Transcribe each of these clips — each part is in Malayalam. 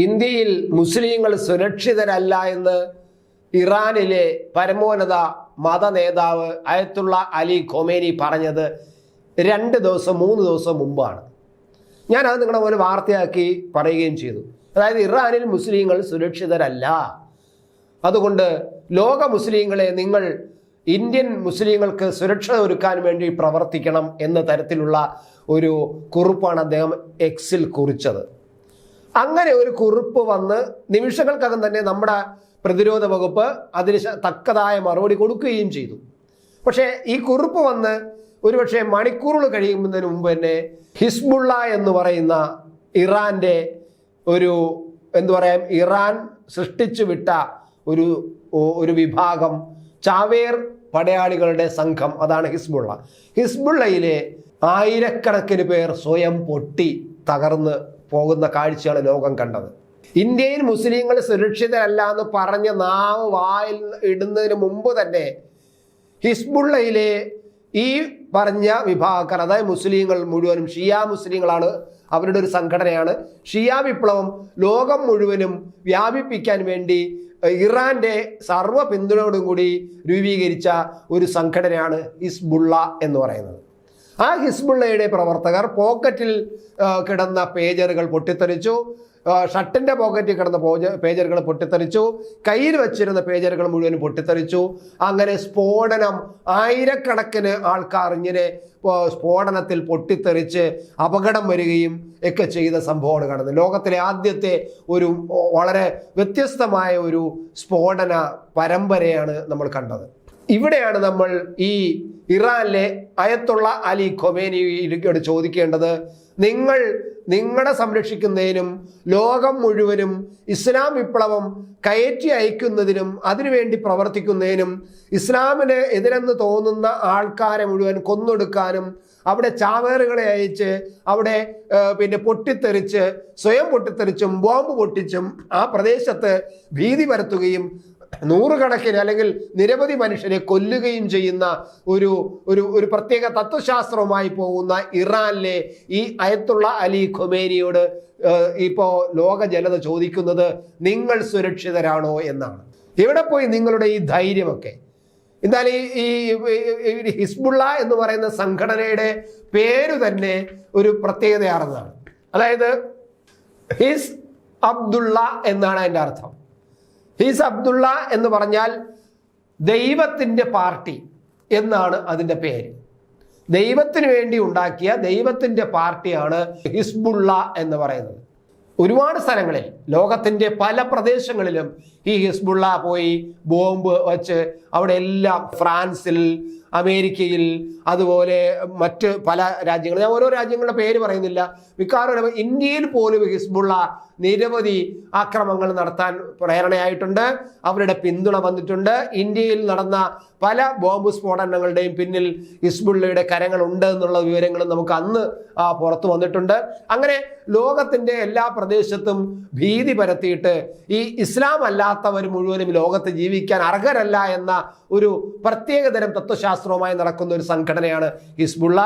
ഇന്ത്യയിൽ മുസ്ലിങ്ങൾ സുരക്ഷിതരല്ല എന്ന് ഇറാനിലെ പരമോന്നത മത നേതാവ് അയത്തുള്ള അലി ഖൊമേനി പറഞ്ഞത് രണ്ട് ദിവസം മൂന്ന് ദിവസം മുമ്പാണ്. ഞാനത് നിങ്ങളുടെ പോലെ വാർത്തയാക്കി പറയുകയും ചെയ്തു. അതായത് ഇറാനിൽ മുസ്ലിങ്ങൾ സുരക്ഷിതരല്ല. അതുകൊണ്ട് ലോക മുസ്ലിങ്ങളെ നിങ്ങൾ ഇന്ത്യൻ മുസ്ലിങ്ങൾക്ക് സുരക്ഷ ഒരുക്കാൻ വേണ്ടി പ്രവർത്തിക്കണം എന്ന തരത്തിലുള്ള ഒരു കുറിപ്പാണ് അദ്ദേഹം എക്സിൽ കുറിച്ചത്. അങ്ങനെ ഒരു കുറിപ്പ് വന്ന് നിമിഷങ്ങൾക്കകം തന്നെ നമ്മുടെ പ്രതിരോധ വകുപ്പ് അതിന് തക്കതായ മറുപടി കൊടുക്കുകയും ചെയ്തു. പക്ഷേ ഈ കുറിപ്പ് വന്ന് ഒരുപക്ഷെ മണിക്കൂറുകൾ കഴിയുന്നതിന് മുമ്പ് തന്നെ ഹിസ്ബുള്ള എന്ന് പറയുന്ന ഇറാന്റെ ഒരു എന്തു പറയാം ഇറാൻ സൃഷ്ടിച്ചു വിട്ട ഒരു ഒരു വിഭാഗം ചാവേർ പടയാളികളുടെ സംഘം അതാണ് ഹിസ്ബുള്ള. ഹിസ്ബുള്ളയിലെ ആയിരക്കണക്കിന് പേർ സ്വയം പൊട്ടി തകർന്ന് പോകുന്ന കാഴ്ചയാണ് ലോകം കണ്ടത്. ഇന്ത്യയിൽ മുസ്ലിങ്ങൾ സുരക്ഷിതരല്ല എന്ന് പറഞ്ഞ് നാവ് വായിൽ ഇടുന്നതിന് മുമ്പ് തന്നെ ഹിസ്ബുള്ളയിലെ ഈ പറഞ്ഞ വിഭാഗക്കാർ അതായത് മുസ്ലിങ്ങൾ മുഴുവനും ഷിയാ മുസ്ലിങ്ങളാണ് അവരുടെ ഒരു സംഘടനയാണ്. ഷിയാ വിപ്ലവം ലോകം മുഴുവനും വ്യാപിപ്പിക്കാൻ വേണ്ടി ഇറാന്റെ സർവ പിന്തുണയോടും കൂടി രൂപീകരിച്ച ഒരു സംഘടനയാണ് ഹിസ്ബുള്ള എന്ന് പറയുന്നത്. ആ ഹിസ്ബുള്ളയുടെ പ്രവർത്തകർ പോക്കറ്റിൽ കിടന്ന പേജറുകൾ പൊട്ടിത്തെറിച്ചു. ഷട്ടിന്റെ പോക്കറ്റിൽ കിടന്ന പോജ- പേജറുകൾ പൊട്ടിത്തെറിച്ചു. കയ്യിൽ വെച്ചിരുന്ന പേജറുകൾ മുഴുവൻ പൊട്ടിത്തെറിച്ചു. അങ്ങനെ സ്ഫോടനം ആയിരക്കണക്കിന് ആൾക്കാർ ഇങ്ങനെ സ്ഫോടനത്തിൽ പൊട്ടിത്തെറിച്ച് അപകടം വരികയും ഒക്കെ ചെയ്ത സംഭവമാണ് കടന്നത് ലോകത്തിലെ ആദ്യത്തെ ഒരു വളരെ വ്യത്യസ്തമായ ഒരു സ്ഫോടന പരമ്പരയാണ് നമ്മൾ കണ്ടത്. ഇവിടെയാണ് നമ്മൾ ഈ ഇറാനിലെ അയത്തുള്ള അലി ഖൊമേനി ഇരിക്കോട് ചോദിക്കേണ്ടത്. നിങ്ങൾ നിങ്ങളെ സംരക്ഷിക്കുന്നതിനും ലോകം മുഴുവനും ഇസ്ലാം വിപ്ലവം കയറ്റി അയക്കുന്നതിനും അതിനുവേണ്ടി പ്രവർത്തിക്കുന്നതിനും ഇസ്ലാമിന് എതിരെന്ന് തോന്നുന്ന ആൾക്കാരെ മുഴുവൻ കൊന്നൊടുക്കാനും അവിടെ ചാവേറുകളെ അയച്ച് അവിടെ പിന്നെ പൊട്ടിത്തെറിച്ച് സ്വയം പൊട്ടിത്തെറിച്ചും ബോംബ് പൊട്ടിച്ചും ആ പ്രദേശത്ത് ഭീതി പരത്തുകയും നൂറുകണക്കിന് അല്ലെങ്കിൽ നിരവധി മനുഷ്യരെ കൊല്ലുകയും ചെയ്യുന്ന ഒരു ഒരു ഒരു പ്രത്യേക തത്വശാസ്ത്രവുമായി പോകുന്ന ഇറാനിലെ ഈ അയത്തുള്ള അലി ഖുമേരിയോട് ഇപ്പോൾ ഇപ്പോ ലോക ജനത ചോദിക്കുന്നത് നിങ്ങൾ സുരക്ഷിതരാണോ എന്നാണ്. എവിടെ പോയി നിങ്ങളുടെ ഈ ധൈര്യമൊക്കെ? ഈ ഈ ഈ ഹിസ്ബുള്ള എന്ന് പറയുന്ന സംഘടനയുടെ പേര് തന്നെ ഒരു പ്രത്യേകതയാർന്നതാണ് അതായത് ഹിസ് അബ്ദുള്ള എന്നാണ് അതിന്റെ അർത്ഥം. ഹീസ് അബ്ദുള്ള എന്ന് പറഞ്ഞാൽ ദൈവത്തിന്റെ പാർട്ടി എന്നാണ് അതിന്റെ പേര്. ദൈവത്തിന് വേണ്ടി ഉണ്ടാക്കിയ ദൈവത്തിന്റെ പാർട്ടിയാണ് ഹിസ്ബുള്ള എന്ന് പറയുന്നത്. ഒരുപാട് സ്ഥലങ്ങളിൽ ലോകത്തിന്റെ പല പ്രദേശങ്ങളിലും ഈ ഹിസ്ബുള്ള പോയി ബോംബ് വച്ച് അവിടെ എല്ലാം ഫ്രാൻസിൽ അമേരിക്കയിൽ അതുപോലെ മറ്റ് പല രാജ്യങ്ങൾ. ഞാൻ ഓരോ രാജ്യങ്ങളുടെ പേര് പറയുന്നില്ല. മിക്കവാറും ഇന്ത്യയിൽ പോലും ഹിസ്ബുള്ള നിരവധി ആക്രമങ്ങൾ നടത്താൻ പ്രേരണയായിട്ടുണ്ട്. അവരുടെ പിന്തുണ വന്നിട്ടുണ്ട്. ഇന്ത്യയിൽ നടന്ന പല ബോംബ് സ്ഫോടനങ്ങളുടെയും പിന്നിൽ ഹിസ്ബുള്ളയുടെ കരങ്ങളുണ്ട് എന്നുള്ള വിവരങ്ങളും നമുക്ക് അന്ന് പുറത്തു വന്നിട്ടുണ്ട്. അങ്ങനെ ലോകത്തിന്റെ എല്ലാ പ്രദേശത്തും ഭീതി പരത്തിയിട്ട് ഈ ഇസ്ലാം അല്ലാത്തവർ മുഴുവനും ലോകത്ത് ജീവിക്കാൻ അർഹരല്ല എന്ന ഒരു പ്രത്യേകതരം തത്വശാസ്ത്രവുമായി നടക്കുന്ന ഒരു സംഘടനയാണ് ഹിസ്ബുള്ള.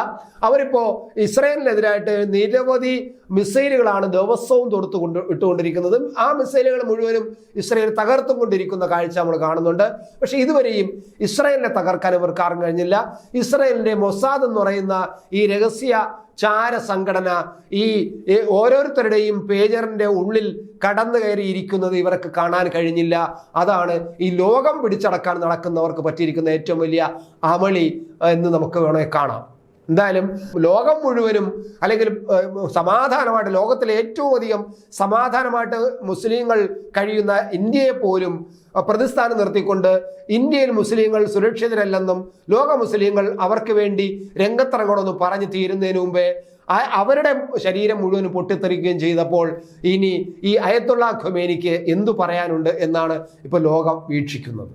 അവരിപ്പോൾ ഇസ്രയേലിനെതിരായിട്ട് നിരവധി മിസൈലുകളാണ് ദിവസവും തൊടുത്തു കൊണ്ട് ഇട്ടുകൊണ്ടിരിക്കുന്നതും ആ മിസൈലുകൾ മുഴുവനും ഇസ്രയേൽ തകർത്തുകൊണ്ടിരിക്കുന്ന കാഴ്ച നമ്മൾ കാണുന്നുണ്ട്. പക്ഷേ ഇതുവരെയും ഇസ്രയേലിനെ തകർക്കാൻ ഇവർക്ക് ആർക്കും കഴിഞ്ഞില്ല. ഇസ്രയേലിന്റെ മൊസാദ് എന്ന് പറയുന്ന ഈ രഹസ്യ ചാര സംഘടന ഈ ഓരോരുത്തരുടെയും പേജറിന്റെ ഉള്ളിൽ കടന്നു കയറിയിരിക്കുന്നത് ഇവർക്ക് കാണാൻ കഴിഞ്ഞില്ല. അതാണ് ഈ ലോകം പിടിച്ചടക്കാൻ നടക്കുന്നവർക്ക് പറ്റിയിരിക്കുന്ന ഏറ്റവും വലിയ അമളി എന്ന് നമുക്ക് വേണമെങ്കിൽ കാണാം. എന്തായാലും ലോകം മുഴുവനും അല്ലെങ്കിൽ സമാധാനമായിട്ട് ലോകത്തിലെ ഏറ്റവും അധികം സമാധാനമായിട്ട് മുസ്ലിങ്ങൾ കഴിയുന്ന ഇന്ത്യയെ പോലും പ്രതിസ്ഥാനം നിർത്തിക്കൊണ്ട് ഇന്ത്യയിൽ മുസ്ലിങ്ങൾ സുരക്ഷിതരല്ലെന്നും ലോക മുസ്ലിങ്ങൾ അവർക്ക് വേണ്ടി രംഗത്തിറങ്ങണമെന്ന് പറഞ്ഞു തീരുന്നതിന് മുമ്പേ അവരുടെ ശരീരം മുഴുവനും പൊട്ടിത്തെറിക്കുകയും ചെയ്തപ്പോൾ ഇനി ഈ അയത്തുള്ള ഖുമേനിക്ക് എന്തു പറയാനുണ്ട് എന്നാണ് ഇപ്പോൾ ലോകം വീക്ഷിക്കുന്നത്.